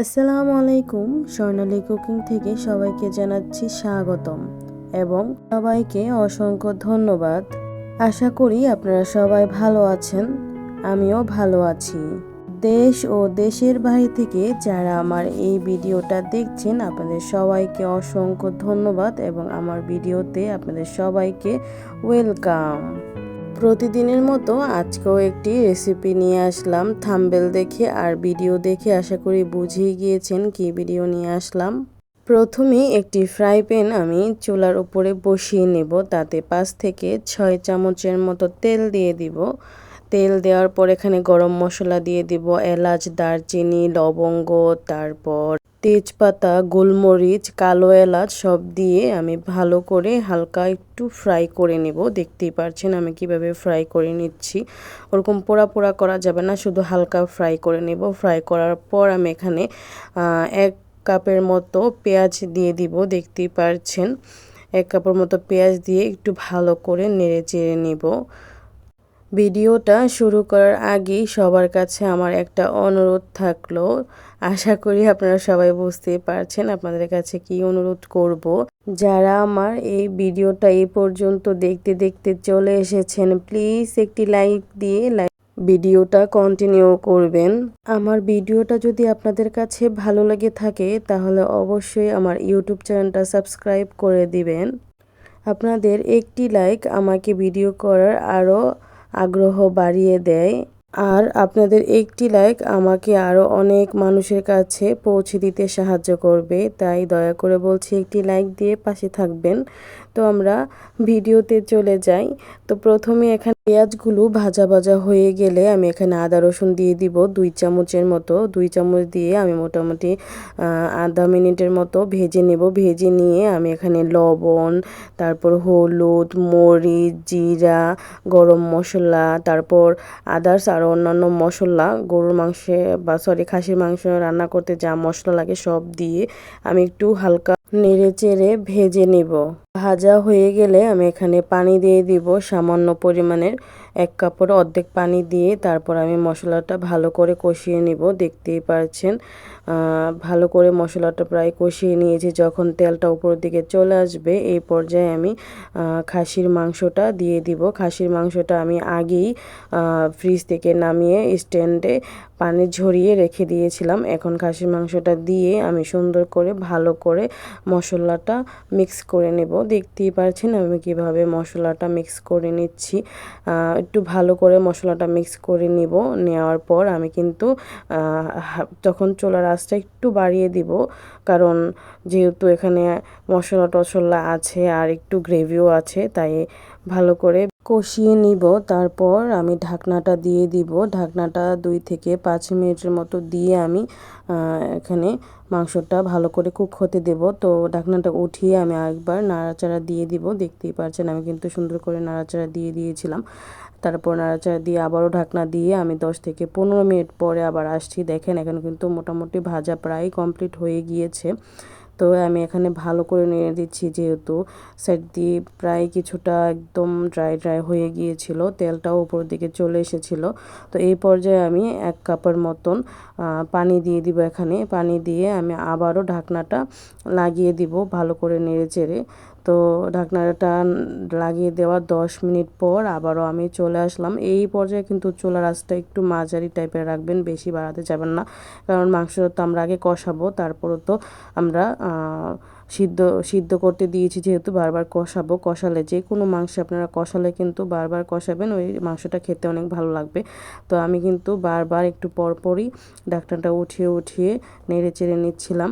আসসালামু আলাইকুম স্বর্ণালী কুকিং থেকে সবাইকে জানাচ্ছি স্বাগতম এবং সবাইকে অসংখ্য ধন্যবাদ। আশা করি আপনারা সবাই ভালো আছেন, আমিও ভালো আছি। দেশ ও দেশের বাইরে থেকে যারা আমার এই ভিডিওটা দেখছেন, আপনাদের সবাইকে অসংখ্য ধন্যবাদ এবং আমার ভিডিওতে আপনাদের সবাইকে ওয়েলকাম। প্রতিদিনের মতো আজকেও একটি রেসিপি নিয়ে আসলাম। থাম্বেল দেখে আর ভিডিও দেখে আশা করি বুঝিয়ে গিয়েছেন কি ভিডিও নিয়ে আসলাম। প্রথমে একটি ফ্রাই প্যান আমি চুলার উপরে বসিয়ে নেব। তাতে পাঁচ থেকে ছয় চামচের মতো তেল দিয়ে দিব। তেল দেওয়ার পর এখানে গরম মশলা দিয়ে দিব, এলাচ, দারচিনি, লবঙ্গ, তারপর তেজপাতা, গোলমরিচ, কালো এলাচ সব দিয়ে আমি ভালো করে হালকা একটু ফ্রাই করে নেব। দেখতেই পারছেন আমি কীভাবে ফ্রাই করে নিচ্ছি। ওরকম পোড়া পোড়া করা যাবে না, শুধু হালকা ফ্রাই করে নেব। ফ্রাই করার পর আমি এখানে এক কাপের মতো পেঁয়াজ দিয়ে দিব, দেখতেই পারছেন। এক কাপের মতো পেঁয়াজ দিয়ে একটু ভালো করে নেড়ে চেড়ে নেব। ভিডিওটা শুরু করার আগেই সবার কাছে আমার একটা অনুরোধ থাকল। আশা করি আপনারা সবাই বুঝতে পারছেন আপনাদের কাছে কি অনুরোধ করব। যারা আমার এই ভিডিওটা এই পর্যন্ত দেখতে দেখতে চলে এসেছেন, প্লিজ একটি লাইক দিয়ে লাইক ভিডিওটা কন্টিনিউ করবেন। আমার ভিডিওটা যদি আপনাদের কাছে ভালো লেগে থাকে, তাহলে অবশ্যই আমার ইউটিউব চ্যানেলটা সাবস্ক্রাইব করে দিবেন। আপনাদের একটি লাইক আমাকে ভিডিও করার আরও আগ্রহ বাড়িয়ে দেয় আর আপনাদের একটি লাইক আমাকে আরও অনেক মানুষের কাছে পৌঁছে দিতে সাহায্য করবে, তাই দয়া করে বলছি একটি লাইক দিয়ে পাশে থাকবেন। তো আমরা ভিডিওতে চলে যাই। তো প্রথমে এখানে পেঁয়াজগুলো ভাজা ভাজা হয়ে গেলে আমি এখানে আদা রসুন দিয়ে দিব দুই চামচের মতো। দুই চামচ দিয়ে আমি মোটামুটি আধা মিনিটের মতো ভেজে নেব। ভেজে নিয়ে আমি এখানে লবণ, তারপর হলুদ, মরিচ, জিরা, গরম মশলা, তারপর আদার্স আরও অন্যান্য মশলা, গরুর মাংসে বা সরি খাসির মাংস রান্না করতে যা মশলা লাগে সব দিয়ে আমি একটু হালকা নেড়ে চেড়ে ভেজে নেব। ভাজা হয়ে গেলে আমি এখানে পানি দিয়ে দিব সামান্য পরিমাণের। এক কাপড় অর্ধেক পানি দিয়ে তারপর আমি মশলাটা ভালো করে কষিয়ে নিব, দেখতেই পারছেন। ভালো করে মশলাটা প্রায় কষিয়ে নিয়েছি। যখন তেলটা উপরের দিকে চলে আসবে, এই পর্যায়ে আমি খাসির মাংসটা দিয়ে দিব। খাসির মাংসটা আমি আগেই ফ্রিজ থেকে নামিয়ে স্ট্যান্ডে পানি ঝরিয়ে রেখে দিয়েছিলাম। এখন খাসির মাংসটা দিয়ে আমি সুন্দর করে, ভালো করে মশলাটা মিক্স করে নেব। দেখতেই পারছেন আমি কীভাবে মশলাটা মিক্স করে নিচ্ছি। একটু ভালো করে মশলাটা মিক্স করে নিব। নেওয়ার পর আমি কিন্তু তখন চোলার আঁচটা একটু বাড়িয়ে দিব, কারণ যেহেতু এখানে মশলা টশলা আছে আর একটু গ্রেভিও আছে, তাই ভালো করে কষিয়ে নিব, তারপর আমি ঢাকনাটা দিয়ে দিব। ঢাকনাটা দুই থেকে পাঁচ মিনিটের মতো দিয়ে আমি এখানে মাংসটা ভালো করে কুক হতে দেব। তো ঢাকনাটা উঠিয়ে আমি আরেকবার নাড়াচাড়া দিয়ে দিব। দেখতেই পারছেন আমি কিন্তু সুন্দর করে নাড়াচাড়া দিয়ে দিয়েছিলাম। তারপর নাড়াচাড়া দিয়ে আবারও ঢাকনা দিয়ে আমি দশ থেকে পনেরো মিনিট পরে আবার আসছি। দেখেন এখন কিন্তু মোটামুটি ভাজা প্রায় কমপ্লিট হয়ে গিয়েছে। তো আমি এখানে ভালো করে নিয়ে দিচ্ছি যেহেতু। সাইড দিয়ে প্রায় কিছুটা একদম ড্রাই ড্রাই হয়ে গিয়েছিল, তেলটাও উপর দিকে চলে এসেছিল। তো এই পর্যায়ে আমি এক কাপের মতন পানি দিয়ে দিব এখানে। পানি দিয়ে আমি আবারও ঢাকনাটা লাগিয়ে দিব, ভালো করে নেড়ে চেড়ে। তো ঢাকনাটা লাগিয়ে দেওয়ার দশ মিনিট পর আবারও আমি চলে আসলাম। এই পর্যায়ে কিন্তু চুলার আঁচটা একটু মাঝারি টাইপের রাখবেন, বেশি বাড়াতে যাবেন না। কারণ মাংসটা তো আমরা আগে কষাবো, তারপরও তো আমরা সিদ্ধ সিদ্ধ করতে দিয়েছি যেহেতু বারবার কষাবো। কষালে যে কোনো মাংস আপনারা কষালে কিন্তু বারবার কষাবেন, ওই মাংসটা খেতে অনেক ভালো লাগবে। তো আমি কিন্তু বারবার একটু পরপরই ডাক্তারটা উঠিয়ে উঠিয়ে নেড়ে চেড়ে নিচ্ছিলাম।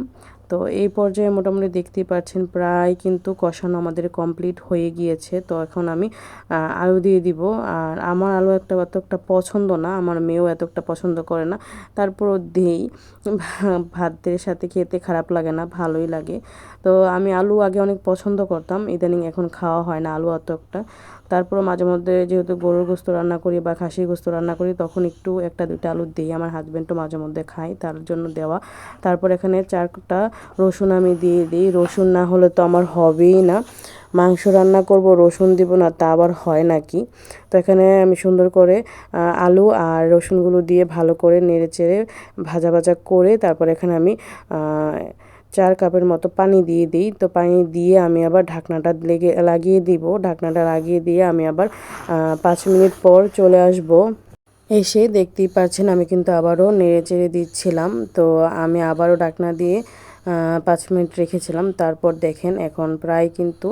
তো এই পর্যায়ে মোটামুটি দেখতেই পাচ্ছেন, প্রায় কিন্তু কষানো আমাদের কমপ্লিট হয়ে গিয়েছে। তো এখন আমি আলু দিয়ে দিব। আর আমার আলু একটা এতটা পছন্দ না, আমার মেয়েও এতটা পছন্দ করে না। তারপরও দিই। ভাতের সাথে খেতে খারাপ লাগে না, ভালোই লাগে। তো আমি আলু আগে অনেক পছন্দ করতাম, ইদানিং এখন খাওয়া হয় না, আলু অত একটা তারপরে মাঝে মধ্যে যেহেতু গরুর গোস্ত রান্না করি বা খাসির গোস্ত রান্না করি, তখন একটু একটা, দুইটা আলু দিই। আমার হাজব্যান্ডও মাঝে মধ্যে খায়, তার জন্য দেওয়া। তারপর এখানে চারটা রসুন আমি দিয়ে দিই। রসুন না হলে তো আমার হবেই না। মাংস রান্না করব, রসুন দিব না, তা আবার হয় নাকি? তো এখানে আমি সুন্দর করে আলু আর রসুনগুলো দিয়ে ভালো করে নেড়ে চেড়ে ভাজা ভাজা করে তারপর এখানে আমি চার কাপের মতো পানি দিয়ে দিই। তো পানি দিয়ে আমি আবার ঢাকনাটা লেগে, লাগিয়ে দিব। ঢাকনাটা লাগিয়ে দিয়ে আমি আবার পাঁচ মিনিট পর চলে আসব। এসে দেখতেই পাচ্ছেন আমি কিন্তু আবারও নেড়ে চেড়ে দিচ্ছিলাম। তো আমি আবারও ঢাকনা দিয়ে পাঁচ মিনিট রেখেছিলাম। তারপর দেখেন এখন প্রায় কিন্তু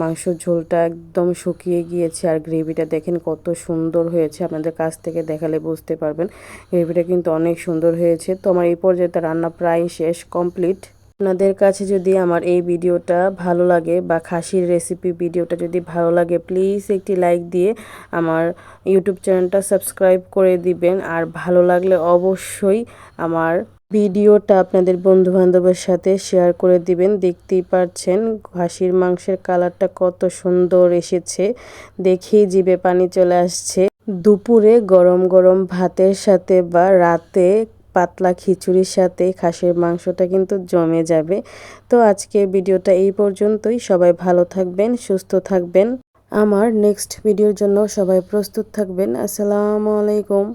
মাংসর ঝোলটা একদম শুকিয়ে গিয়েছে। আর গ্রেভিটা দেখেন কত সুন্দর হয়েছে। আপনাদের কাছ থেকে দেখালে বুঝতে পারবেন। গ্রেভিটা কিন্তু অনেক সুন্দর হয়েছে। তো আমার এই পর্যায়ে রান্না প্রায় শেষ কমপ্লিট। আপনাদের কাছে যদি আমার এই ভিডিওটা ভালো লাগে বা খাসির রেসিপি ভিডিওটা যদি ভালো লাগে প্লিজ একটি লাইক দিয়ে আমার ইউটিউব চ্যানেলটা সাবস্ক্রাইব করে দিবেন। আর ভালো লাগলে অবশ্যই আমার ভিডিওটা আপনাদের বন্ধু বান্ধবের সাথে শেয়ার করে দিবেন। দেখতেই পাচ্ছেন খাসির মাংসের কালারটা কত সুন্দর এসেছে। দেখেই জিভে পানি চলে আসছে। দুপুরে গরম গরম ভাতের সাথে বা রাতে পাতলা খিচুড়ির সাথে খাসির মাংসটা কিন্তু জমে যাবে। তো আজকে ভিডিওটা এই পর্যন্তই। সবাই ভালো থাকবেন, সুস্থ থাকবেন। আমার নেক্সট ভিডিওর জন্য সবাই প্রস্তুত থাকবেন। আসসালামু আলাইকুম।